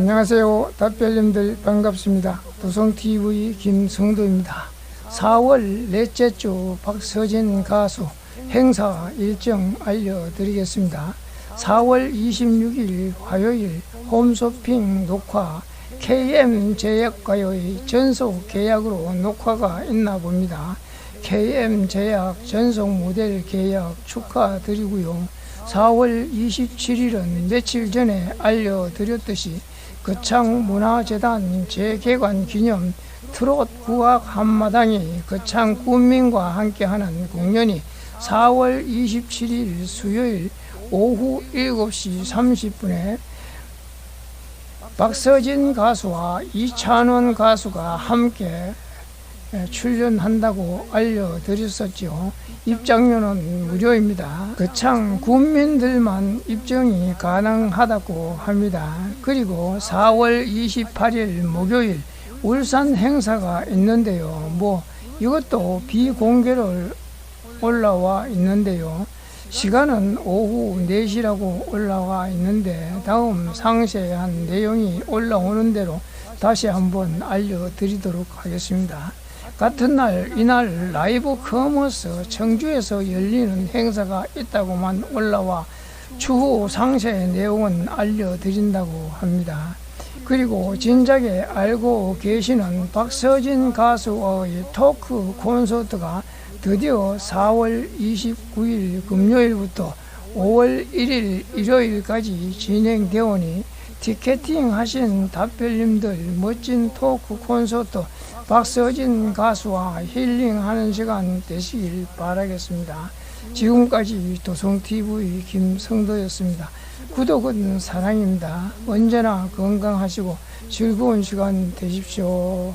안녕하세요. 답변님들 반갑습니다. 도성TV 김성도입니다. 4월 넷째 주 박서진 가수 행사 일정 알려드리겠습니다. 4월 26일 화요일 홈쇼핑 녹화 KM 제약과의 전속 계약으로 녹화가 있나 봅니다. KM 제약 전속 모델 계약 축하드리고요. 4월 27일은 며칠 전에 알려드렸듯이 거창 문화재단 재개관 기념 트롯 국악 한마당이 거창 군민과 함께하는 공연이 4월 27일 수요일 오후 7시 30분에 박서진 가수와 이찬원 가수가 함께 출연한다고 알려드렸었죠. 입장료는 무료입니다. 거창 군민들만 입장이 가능하다고 합니다. 그리고 4월 28일 목요일 울산 행사가 있는데요. 뭐 이것도 비공개로 올라와 있는데요. 시간은 오후 4시라고 올라와 있는데 다음 상세한 내용이 올라오는 대로 다시 한번 알려드리도록 하겠습니다. 같은 날 이날 라이브 커머스 청주에서 열리는 행사가 있다고만 올라와 추후 상세 내용은 알려드린다고 합니다. 그리고 진작에 알고 계시는 박서진 가수의 토크 콘서트가 드디어 4월 29일 금요일부터 5월 1일 일요일까지 진행되오니 티켓팅 하신 답변님들 멋진 토크 콘서트 박서진 가수와 힐링하는 시간 되시길 바라겠습니다. 지금까지 도성TV 김성도였습니다. 구독은 사랑입니다. 언제나 건강하시고 즐거운 시간 되십시오.